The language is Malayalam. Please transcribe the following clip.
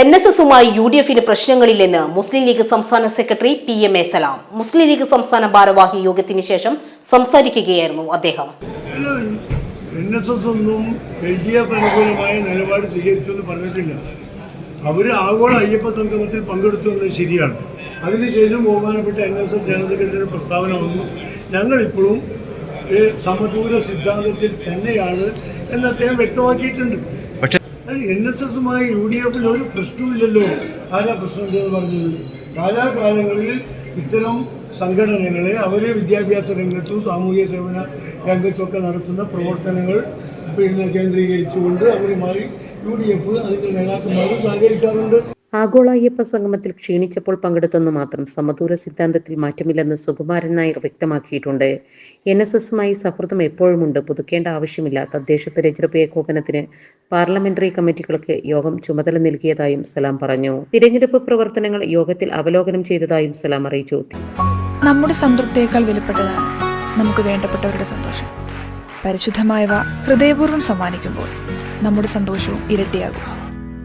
എൻ എസ് എസുമായി യു ഡി എഫിന് പ്രശ്നങ്ങളില്ലെന്ന് മുസ്ലിം ലീഗ് സംസ്ഥാന secretary P M A Salam. Muslim League സംസ്ഥാന ഭാരവാഹി യോഗത്തിന് ശേഷം സംസാരിക്കുകയായിരുന്നു അദ്ദേഹം. എൻ എസ് എസ് ഒന്നും എൽ ഡി എഫ് അനുകൂലമായ നിലപാട് സ്വീകരിച്ചു എന്ന് പറഞ്ഞിട്ടില്ല. അവർ ആഗോള അയ്യപ്പ സംഗമത്തിൽ പങ്കെടുത്തു എന്നത് ശരിയാണ്. അതിനുശേഷം ബഹുമാനപ്പെട്ട N S S general secretary പ്രസ്താവന വന്നു. ഞങ്ങളിപ്പോഴും സമദൂര സിദ്ധാന്തത്തിൽ തന്നെയാണ് എന്ന് അദ്ദേഹം വ്യക്തമാക്കിയിട്ടുണ്ട്. എൻ എസ് എസുമായി യു ഡി എഫിൽ ഒരു പ്രശ്നമില്ലല്ലോ ആരാ പ്രശ്നം എന്ന് പറഞ്ഞത്? കാലാകാലങ്ങളിൽ ഇത്തരം സംഘടനകളെ അവരെ വിദ്യാഭ്യാസ രംഗത്തും സാമൂഹ്യ സേവന രംഗത്തുമൊക്കെ നടത്തുന്ന പ്രവർത്തനങ്ങൾ കേന്ദ്രീകരിച്ചുകൊണ്ട് അവരുമായി യു ഡി എഫ് അതിന്റെ നേതാക്കന്മാരും സഹകരിക്കാറുണ്ട്. ആഗോള അയ്യപ്പ സംഗമത്തിൽ ക്ഷീണിച്ചപ്പോൾ പങ്കെടുത്തെന്ന് മാത്രം സമദൂര സിദ്ധാന്തത്തിൽ മാറ്റമില്ലെന്ന് സുകുമാരൻ നായർ വ്യക്തമാക്കിയിട്ടുണ്ട്. എൻ എസ് എസുമായി സൗഹൃദം എപ്പോഴുമുണ്ട്? പുതുക്കേണ്ട ആവശ്യമില്ല. തദ്ദേശ തിരഞ്ഞെടുപ്പ് ഏകോപനത്തിന് പാർലമെന്ററി കമ്മിറ്റികൾക്ക് യോഗം ചുമതല നൽകിയതായും സലാം പറഞ്ഞു. തിരഞ്ഞെടുപ്പ് പ്രവർത്തനങ്ങൾ യോഗത്തിൽ അവലോകനം ചെയ്തതായും സലാം അറിയിച്ചു. നമ്മുടെ സംതൃപ്തിയേക്കാൾ വിലപ്പെട്ടതാണ് നമുക്ക് വേണ്ടപ്പെട്ടവരുടെ സന്തോഷം. പരിശുദ്ധമായവ ഹൃദയപൂർവം സമ്മാനിക്കുമ്പോൾ നമ്മുടെ സന്തോഷവും ഇരട്ടിയാകും.